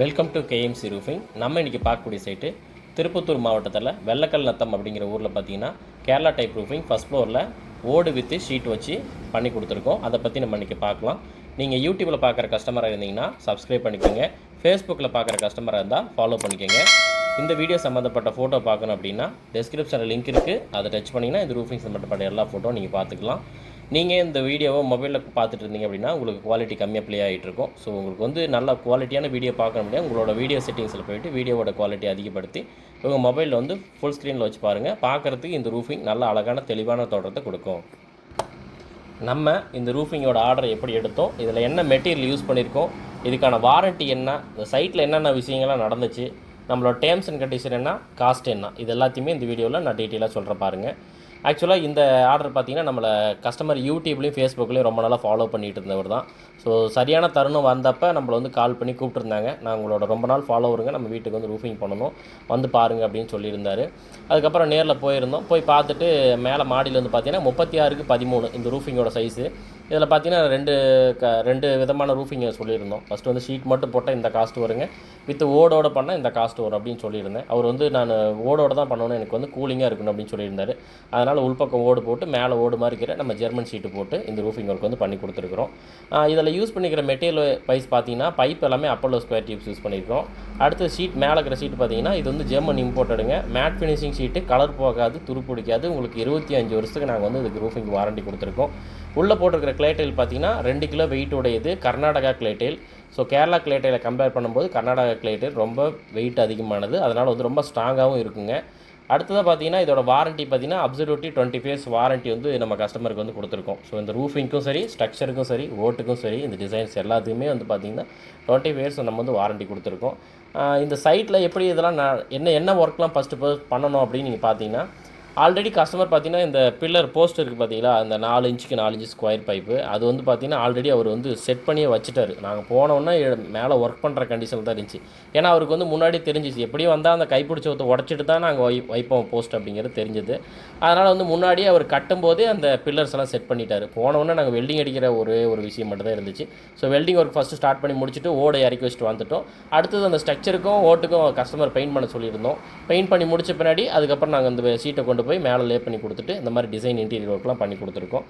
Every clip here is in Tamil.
வெல்கம் டு கேஎம்சி ரூஃபிங் நம்ம இன்றைக்கி பார்க்கக்கூடிய சைட்டு திருப்பத்தூர் மாவட்டத்தில் வெள்ளக்கல் நத்தம் அப்படிங்கிற ஊரில் பார்த்தீங்கன்னா கேரளா டைப் ரூஃபிங் ஃபஸ்ட் ஃப்ளோரில் ஓடு வித்து ஷீட் வச்சு பண்ணி கொடுத்துருக்கோம். அதை பற்றி நம்ம இன்றைக்கி பார்க்கலாம். நீங்கள் யூடியூப்பில் பார்க்குற கஸ்டமராக இருந்தீங்கன்னா சப்ஸ்கிரைப் பண்ணிக்கோங்க. ஃபேஸ்புக்கில் பார்க்குற கஸ்டமராக இருந்தால் ஃபாலோ பண்ணிக்கோங்க. இந்த வீடியோ சம்மந்தப்பட்ட ஃபோட்டோ பார்க்கணும் அப்படின்னா டெஸ்கிரிப்ஷனில் லிங்க் இருக்குது அதை டச் பண்ணிங்கன்னா இந்த ரூஃபிங் சம்மந்தப்பட்ட எல்லா ஃபோட்டோ நீங்கள் பார்த்துக்கலாம். நீங்கள் இந்த வீடியோவை மொபைலில் பார்த்துட்டு இருந்தீங்க அப்படின்னா உங்களுக்கு குவாலிட்டி கம்மியாக ப்ளே ஆகிட்டு இருக்கும் ஸோ உங்களுக்கு வந்து நல்ல குவாலிட்டியான வீடியோ பார்க்க முடியாது உங்களோட வீடியோ செட்டிங்ஸில் போயிட்டு வீடியோவோட குவாலிட்டி அதிகப்படுத்தி உங்கள் மொபைலில் வந்து ஃபுல் ஸ்க்ரீனில் வச்சு பாருங்கள் பார்க்குறதுக்கு இந்த ரூஃபிங் நல்ல அழகான தெளிவான தோற்றத்தை கொடுக்கும். நம்ம இந்த ரூஃபிங்கோட ஆர்டரை எப்படி எடுத்தோம்? இதில் என்ன மெட்டீரியல் யூஸ் பண்ணியிருக்கோம் இதுக்கான வாரண்ட்டி என்ன? இந்த சைட்டில் என்னென்ன விஷயங்கள்லாம் நடந்துச்சு? நம்மளோட டேர்ம்ஸ் அண்ட் கண்டிஷன் என்ன? காஸ்ட் என்ன? இது எல்லாத்தையுமே இந்த வீடியோவில் நான் டீட்டெயிலாக சொல்கிறேன் பாருங்கள் ஆக்சுவலாக இந்த ஆர்டர் பார்த்தீங்கன்னா நம்மளை கஸ்டமர் யூடியூப்லேயும் ஃபேஸ்புக்லேயும் ரொம்ப நாளாக ஃபாலோ பண்ணிட்டு இருந்தவர் தான். ஸோ சரியான தருணம் வந்தப்போ நம்மளை வந்து கால் பண்ணி கூப்பிட்டுருந்தாங்க. நான் உங்களோட ரொம்ப நாள் ஃபாலோவருங்க நம்ம வீட்டுக்கு வந்து ரூஃபிங் பண்ணணும். வந்து பாருங்க அப்படின்னு சொல்லியிருந்தார். அதுக்கப்புறம் நேரில் போயிருந்தோம். போய் பார்த்துட்டு மேலே மாடியில் வந்து பார்த்தீங்கன்னா முப்பத்தி ஆறுக்கு பதிமூணு இந்த ரூஃபிங்கோட சைஸு இதில் பார்த்தீங்கன்னா ரெண்டு க ரெண்டு விதமான ரூஃபிங்கை சொல்லியிருந்தோம். ஃபஸ்ட்டு வந்து ஷீட் மட்டும் போட்டால் இந்த காஸ்ட் வருங்க. வித் ஓடோட பண்ணால் இந்த காஸ்ட் வரும் அப்படின்னு சொல்லியிருந்தேன். அவர் வந்து நான் ஓடோட தான் பண்ணணும். எனக்கு வந்து கூலிங்காக இருக்கணும் அப்படின்னு சொல்லியிருந்தார். அதனால் உள்பக்கம் ஓடு போட்டு மேலே ஓடு மாதிரி இருக்கிற நம்ம ஜெர்மன் ஷீட்டு போட்டு இந்த ரூஃபிங் ஒர்க் வந்து பண்ணி கொடுத்துருக்குறோம். இதில் யூஸ் பண்ணிக்கிற மெட்டீரியல் வைஸ் பார்த்தீங்கன்னா பைப் எல்லாமே அப்போலோ ஸ்கொயர் டியூப்ஸ் யூஸ் பண்ணியிருக்கோம். அடுத்து ஷீட் மேலே இருக்கிற ஷீட் பார்த்தீங்கன்னா இது வந்து ஜெர்மன் இம்போர்ட்டடுங்க மேட் ஃபினிஷிங் ஷீட்டு கலர் போகாது துரு பிடிக்காது. உங்களுக்கு இருபத்தி அஞ்சு வருஷத்துக்கு நாங்கள் வந்து இதுக்கு ரூஃபிங் வாரண்டி கொடுத்துருக்கோம். உள்ளே போட்டிருக்கிற கிளேட்டைல் பார்த்தீங்கன்னா ரெண்டு கிலோ வெயிட் உடையது Karnataka clay tile so Kerala கிளேட்டையில் compare பண்ணும்போது கர்நாடகா கிளேட்டைல் ரொம்ப வெயிட் அதிகமானது. அதனால் வந்து ரொம்ப ஸ்ட்ராங்காகவும் இருக்குங்க. அடுத்ததாக பார்த்தீங்கன்னா இதோட வாரண்ட்டி பார்த்தீங்கன்னா அப்சல்யூட்லி டுவெண்ட்டி ஃபேஸ் வாரண்ட்டி வந்து நம்ம கஸ்டமருக்கு வந்து கொடுத்துருக்கோம். ஸோ இந்த ரூஃபிங்க்கும் சரி ஸ்ட்ரக்சருக்கும் சரி ஓட்டுக்கும் சரி இந்த டிசைன்ஸ் எல்லாத்துக்குமே வந்து பார்த்தீங்கன்னா டுவெண்ட்டி ஃபேஸ் நம்ம வந்து வாரண்ட்டி கொடுத்துருக்கோம். இந்த சைட்டில் எப்படி இதெல்லாம் நான் என்ன என்ன ஒர்க்லாம் ஃபஸ்ட்டு பண்ணணும் அப்படின்னு நீங்கள் பார்த்தீங்கன்னா ஆல்ரெடி கஸ்டமர் பார்த்தீங்கன்னா இந்த பில்லர் போஸ்ட் இருக்குது பார்த்தீங்களா அந்த நாலு இன்ச்சுக்கு நாலு இன்ச்சு ஸ்கொயர் பைப்பு அது வந்து பார்த்தீங்கன்னா ஆல்ரெடி அவர் வந்து செட் பண்ணியே வச்சுட்டாரு. நாங்கள் போனோன்னா மேலே ஒர்க் பண்ணுற கண்டிஷன் தான் இருந்துச்சு. ஏன்னா அவருக்கு வந்து முன்னாடி தெரிஞ்சிச்சு. எப்படியும் வந்தால் அந்த கைப்பிடிச்ச ஒருத்த உடச்சிட்டு தான் நாங்கள் வை வைப்போம் போஸ்ட் அப்படிங்கிறது தெரிஞ்சது. அதனால் வந்து முன்னாடியே அவர் கட்டும்போதே அந்த பில்லர்ஸ் எல்லாம் செட் பண்ணிட்டார். போனோன்னே நாங்கள் வெல்டிங் அடிக்கிற ஒரே ஒரு விஷயம் மட்டும் தான் இருந்துச்சு. So welding work first start பண்ணி முடிச்சுட்டு ஓடை இறக்கி வச்சுட்டு வந்துட்டோம். அடுத்தது அந்த ஸ்ட்ரக்சருக்கும் ஓட்டுக்கும் கஸ்டமர் பெயிண்ட் பண்ண சொல்லியிருந்தோம். பெயிண்ட் பண்ணி முடிச்ச பின்னாடி அதுக்கப்புறம் நாங்கள் அந்த சீட்டை கொண்டு போய் மேலே லே பண்ணி கொடுத்துட்டு இந்த மாதிரி டிசைன் இன்டீரியர் ஒர்க்லாம் பண்ணி கொடுத்துருக்கோம்.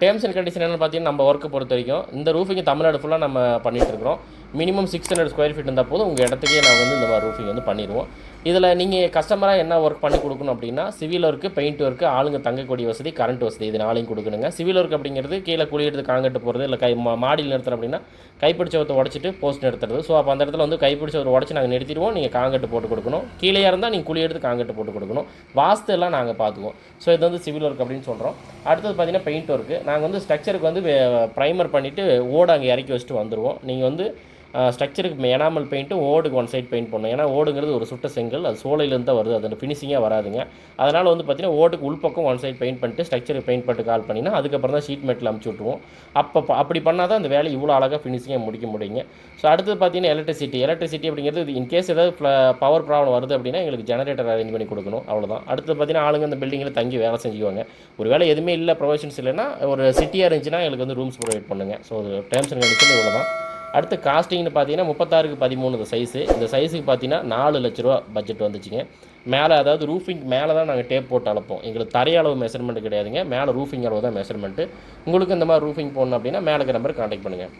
டேர்ம்ஸ் அண்ட் கண்டிஷன் என்னென்னு பார்த்தீங்கன்னா நம்ம ஒர்க்கை பொறுத்த வரைக்கும் இந்த ரூஃபிங் தமிழ்நாடு ஃபுல்லாக நம்ம பண்ணிகிட்டு இருக்கிறோம். Minimum six hundred square feet இருந்தால் போதும். உங்கள் இடத்துக்கே நாங்கள் வந்து இந்த மாதிரி ரூஃபிங் வந்து பண்ணிடுவோம். இதில் நீங்கள் கஸ்டமராக என்ன ஒர்க் பண்ணி கொடுக்கணும் அப்படின்னா சிவில் ஒர்க்கு பெயிண்ட் ஒர்க்கு ஆளுங்க தங்கக்கூடிய வசதி கரண்ட் வசதி இது நாளையும் கொடுக்கணுங்க. சிவில் ஒர்க் அப்படிங்கிறது கீழே குழி எடுத்து காங்கிட்டு போகிறது இல்லை கை மா- மாடியில் நிறுத்துறோம் அப்படின்னா கைப்பிடிச்சவத்தை உடச்சிட்டு போஸ்ட் நிறுத்துறது. ஸோ அப்போ அந்த இடத்துல வந்து கைப்பிடிச்சவரை உடச்சி நாங்கள் நிறுத்திடுவோம். நீங்கள் காங்கட்டு போட்டு கொடுக்கணும். கீழே இருந்தால் நீங்கள் குழி எடுத்து காங்கட்டு போட்டு கொடுக்கணும். வாஸ்து எல்லாம் நாங்கள் பார்த்துக்குவோம் ஸோ இது வந்து சிவில் ஒர்க் அப்படின்னு சொல்கிறோம் அடுத்தது பார்த்தீங்கன்னா பெயிண்ட் ஒர்க்கு நாங்கள் வந்து ஸ்ட்ரக்சருக்கு வந்து ப்ரைமர் பண்ணிவிட்டு ஓட அங்கே இறக்கி வச்சுட்டு வந்துடுவோம் நீங்கள் வந்து ஸ்ட்ரக்சருக்கு எனாமல் பெயிண்ட்டும் ஓடுக்கு ஒன் சைட் பெயிண்ட் பண்ணணும். ஏன்னா ஓடுங்கிறது ஒரு சுட்ட செங்கல். அது சோலையிலேருந்து தான் வருது அதோட ஃபினிஷிங்காக வராதுங்க. அதனால் வந்து பார்த்தீங்கன்னா ஓட்டுக்கு உள்பக்கம் ஒன் சைட் பெயிண்ட் பண்ணிட்டு ஸ்ட்ரக்சருக்கு பெயிண்ட் பண்ணிட்டு கால் பண்ணினா அதுக்கப்புறம் தான் ஷீட் மெட்டில் அமுச்சு விட்ருவோம் அப்போ அப்படி பண்ணால் தான் அந்த வேலை இவ்வளோ அழகாக ஃபினிஷிங்காக முடிக்க முடியுங்க. ஸோ அடுத்தது பார்த்தீங்கன்னா எலக்ட்ரிசிட்டி எலக்ட்ரிசிட்டி அப்படிங்கிறது இன்கேஸ் ஏதாவது பவர் ப்ராப்ளம் வருது அப்படின்னா எங்களுக்கு ஜெனரேட்டர் அரேஞ்ச் பண்ணி கொடுக்கணும். அவ்வளோதான் அடுத்து பார்த்தீங்கன்னா ஆளுங்க அந்த பில்டிங்கில் தங்கி வேலை செஞ்சுக்குவாங்க. ஒரு வேலை எதுவுமே இல்லை ப்ரொவிஷன்ஸ் இல்லைன்னா ஒரு சிட்டியாக இருந்துச்சுன்னா எங்களுக்கு வந்து ரூம்ஸ் ப்ரொவைட் பண்ணுங்க. ஸோ டேர்ம்ஸ் அண்ட் கண்டிஷன் இவ்வளோ தான் அடுத்து காஸ்டிங்னு பார்த்தீங்கன்னா முப்பத்தாறுக்கு பதிமூணு இந்த சைஸு இந்த சைஸுக்கு பார்த்தீங்கன்னா நாலு லட்ச ரூபா பட்ஜெட் வந்துச்சுங்க. மேலே அதாவது ரூஃபிங் மேலே தான் நாங்கள் டேப் போட்டு அளப்போம் எங்களுக்கு தரையளவு மெஷர்மெண்ட் கிடையாதுங்க. மேலே ரூஃபிங் அளவு தான் மெஷர்மெண்ட்டு உங்களுக்கு இந்த மாதிரி ரூஃபிங் போடணும் அப்படின்னா மேலே இருக்கிற நம்பர் கான்டாக்ட் பண்ணுங்கள்